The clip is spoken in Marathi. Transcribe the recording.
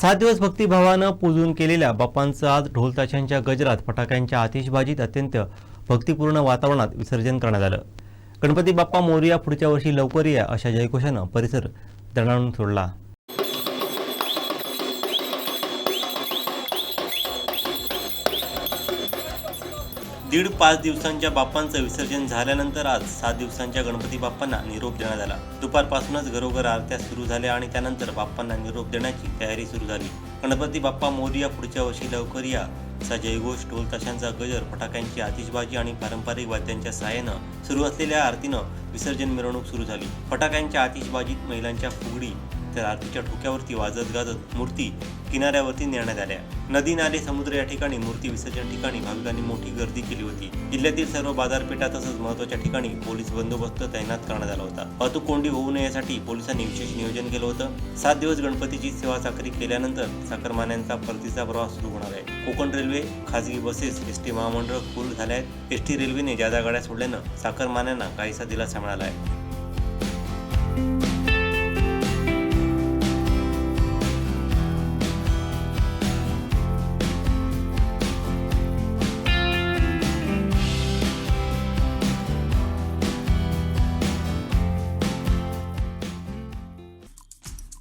सात दिवस भक्तिभावानं पूजून केलेल्या बाप्पांचं आज ढोलताशांच्या गजरात फटाक्यांच्या आतिषबाजीत अत्यंत भक्तिपूर्ण वातावरणात विसर्जन करण्यात आलं. गणपती बाप्पा मोरिया पुढच्या वर्षी लवकर या अशा जयघोषानं परिसर दणाणून सोडला. दीड पाच दिवसांच्या बाप्पांचं विसर्जन झाल्यानंतर आज सात दिवसांच्या गणपती बाप्पांना निरोप देण्यात आला. दुपारपासूनच घरोघर आरत्या सुरू झाल्या आणि त्यानंतर बाप्पांना निरोप देण्याची तयारी सुरू झाली. गणपती बाप्पा मोरिया पुढच्या वर्षी लवकर या. असा जयघोष ढोल ताशांचा गजर फटाक्यांची आतिषबाजी आणि पारंपरिक वाद्यांच्या सहाय्यानं सुरू असलेल्या आरतीनं विसर्जन मिरवणूक सुरू झाली. फटाक्यांच्या आतिषबाजीत महिलांच्या फुगडी तर आरतीच्या ठोक्यावरती वाजत गाजत मूर्ती किनाऱ्यावरती नेण्यात आल्या. नदी नाले समुद्र या ठिकाणी मूर्ती विसर्जन ठिकाणी भाविकांनी मोठी गर्दी केली होती. जिल्ह्यातील सर्व बाजारपेठा तसंच महत्त्वाच्या ठिकाणी पोलीस बंदोबस्त तैनात करण्यात आला होता. वाहतूक कोंडी होऊ नये यासाठी पोलिसांनी विशेष नियोजन केलं होतं. सात दिवस गणपतीची सेवा साखरी केल्यानंतर साखरमान्यांचा परतीचा प्रवास सुरू होणार आहे. कोकण रेल्वे खासगी बसेस एस टी महामंडळ फुल झाले आहेत एस टी रेल्वेने ज्यादा गाड्या सोडल्यानं साखरमान्यांना काहीसा दिलासा मिळाला आहे.